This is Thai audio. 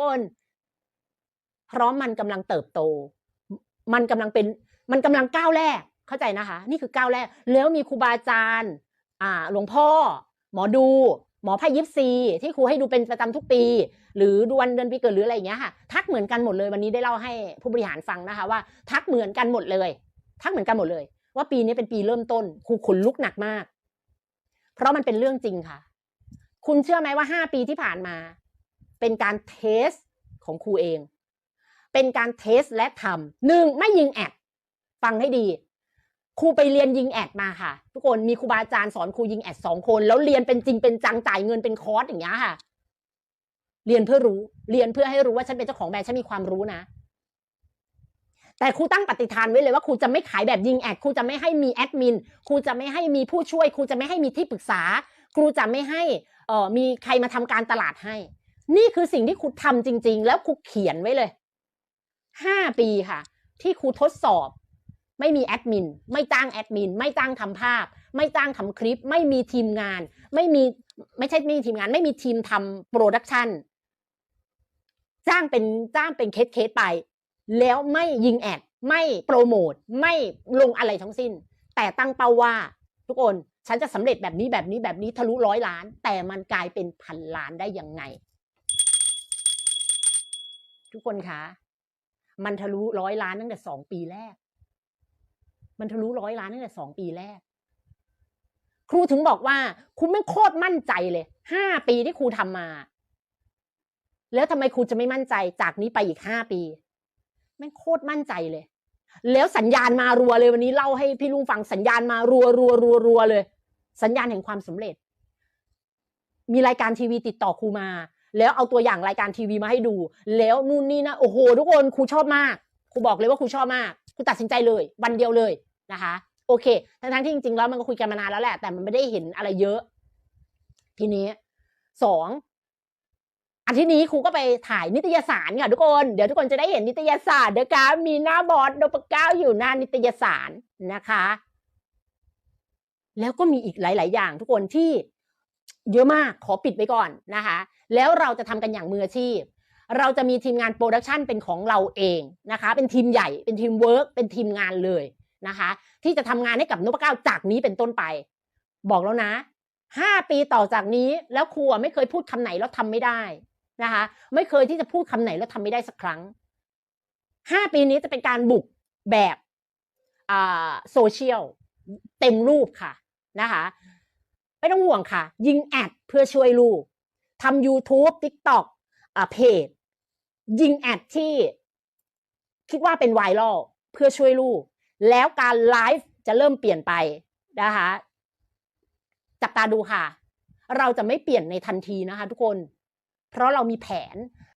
คน เพราะมันกำลังเติบโต มันกำลังเป็นมันกำลังก้าวแรกเข้าใจนะคะ นี่คือก้าวแรก แล้วมีครูบาอาจารย์อ่าหลวงพ่อ หมอดู หมอไพ่ยิปซี ที่ครูให้ดูเป็นประจำทุกปี หรือดูวันเดือนปีเกิดหรืออะไรอย่างเงี้ยค่ะ ทักเหมือนกันหมดเลยวันนี้ได้เล่าให้ผู้บริหารฟังนะคะว่า ทักเหมือนกันหมดเลย ทักเหมือนกันหมดเลย ว่าปีนี้เป็นปีเริ่มต้นครูขนลุกหนักมาก เพราะมันเป็นเรื่องจริงค่ะ คุณเชื่อไหมว่าห้าปีที่ผ่านมา เป็นการเทสของครูเอง เป็นการเทสและทำหนึ่งไม่ยิงแอดฟังให้ดี ครูไปเรียนยิงแอดมาค่ะ ทุกคนมีครูบาอาจารย์สอนครูยิงแอดสองคน แล้วเรียนเป็นจริงเป็นจังจ่ายเงินเป็นคอร์สอย่างเงี้ยค่ะ เรียนเพื่อรู้เรียนเพื่อให้รู้ว่าฉันเป็นเจ้าของแบรนด์ฉันมีความรู้นะแต่ครูตั้งปฏิฐานไว้เลยว่าครูจะไม่ขายแบบยิงแอดครูจะไม่ให้มีแอดมินครูจะไม่ให้มีผู้ช่วยครูจะไม่ให้มีที่ปรึกษา ครูจะไม่ให้เอ่อมีใครมาทำการตลาดให้ นี่คือสิ่งที่ครูทำจริง ๆ แล้วครูเขียนไว้เลยห้าปีค่ะ ที่ครูทดสอบ ไม่มีแอดมิน ไม่จ้างแอดมิน ไม่จ้างทำภาพ ไม่จ้างทำคลิป ไม่มีทีมงาน ไม่มีไม่ใช่ไม่มีทีมงาน ไม่มีทีมทำโปรดักชันจ้างเป็นจ้างเป็นเคสเคสไป แล้วไม่ยิงแอด ไม่โปรโมท ไม่ลงอะไรทั้งสิ้น แต่ตั้งเป้าว่า ทุกคนฉันจะสำเร็จแบบนี้แบบนี้แบบนี้ทะลุร้อยล้าน แต่มันกลายเป็นพันล้านได้ยังไง ทุกคนคะ มันทะลุร้อยล้านตั้งแต่สองปีแรก มันทะลุร้อยล้านตั้งแต่สองปีแรก ครูถึงบอกว่า คุณไม่โคตรมั่นใจเลยห้าปีที่ครูทำมา แล้วทำไมครูจะไม่มั่นใจจากนี้ไปอีกห้าปีแม่งโคตรมั่นใจเลย แล้วสัญญาณมารัวเลยวันนี้เล่าให้พี่ลุงฟังสัญญาณมารัวรัวรัวรัวเลย สัญญาณแห่งความสำเร็จ มีรายการทีวีติดต่อครูมา แล้วเอาตัวอย่างรายการทีวีมาให้ดู แล้วนู่นนี่นะโอ้โห ทุกคนครูชอบมากครูบอกเลยว่าครูชอบมากครูตัดสินใจเลย วันเดียวเลยนะคะ โอเค ทั้งๆที่จริงๆแล้วมันก็คุยกันมานานแล้วแหละ แต่มันไม่ได้เห็นอะไรเยอะ ทีนี้สองอาทิตย์นี้ครูก็ไปถ่ายนิตยสารค่ะทุกคน เดี๋ยวทุกคนจะได้เห็นนิตยสารนะคะมีหน้าบอสโดปก้าอยู่หน้านิตยสารนะคะ แล้วก็มีอีกหลาย ๆ อย่างทุกคนที่ เยอะมากขอปิดไว้ก่อนนะคะ แล้วเราจะทำกันอย่างมืออาชีพ เราจะมีทีมงานโปรดักชันเป็นของเราเองนะคะ เป็นทีมใหญ่เป็นทีมเวิร์กเป็นทีมงานเลยนะคะ ที่จะทำงานให้กับนพเก้าจากนี้เป็นต้นไป บอกแล้วนะห้าปีต่อจากนี้แล้วครูอะไม่เคยพูดคำไหนแล้วทำไม่ได้นะคะ ไม่เคยที่จะพูดคำไหนแล้วทำไม่ได้สักครั้งห้าปีนี้จะเป็นการบุกแบบโซเชียลเต็มรูปค่ะนะคะ ไม่ต้องห่วงค่ะ ยิงแอดเพื่อช่วยลูกทำ YouTube TikTok อ่าเพจ ยิงแอดที่ คิดว่าเป็นไวรัลเพื่อช่วยลูก แล้วการไลฟ์จะเริ่มเปลี่ยนไปนะคะจับตาดูค่ะ เราจะไม่เปลี่ยนในทันทีนะคะทุกคน เพราะเรามีแผน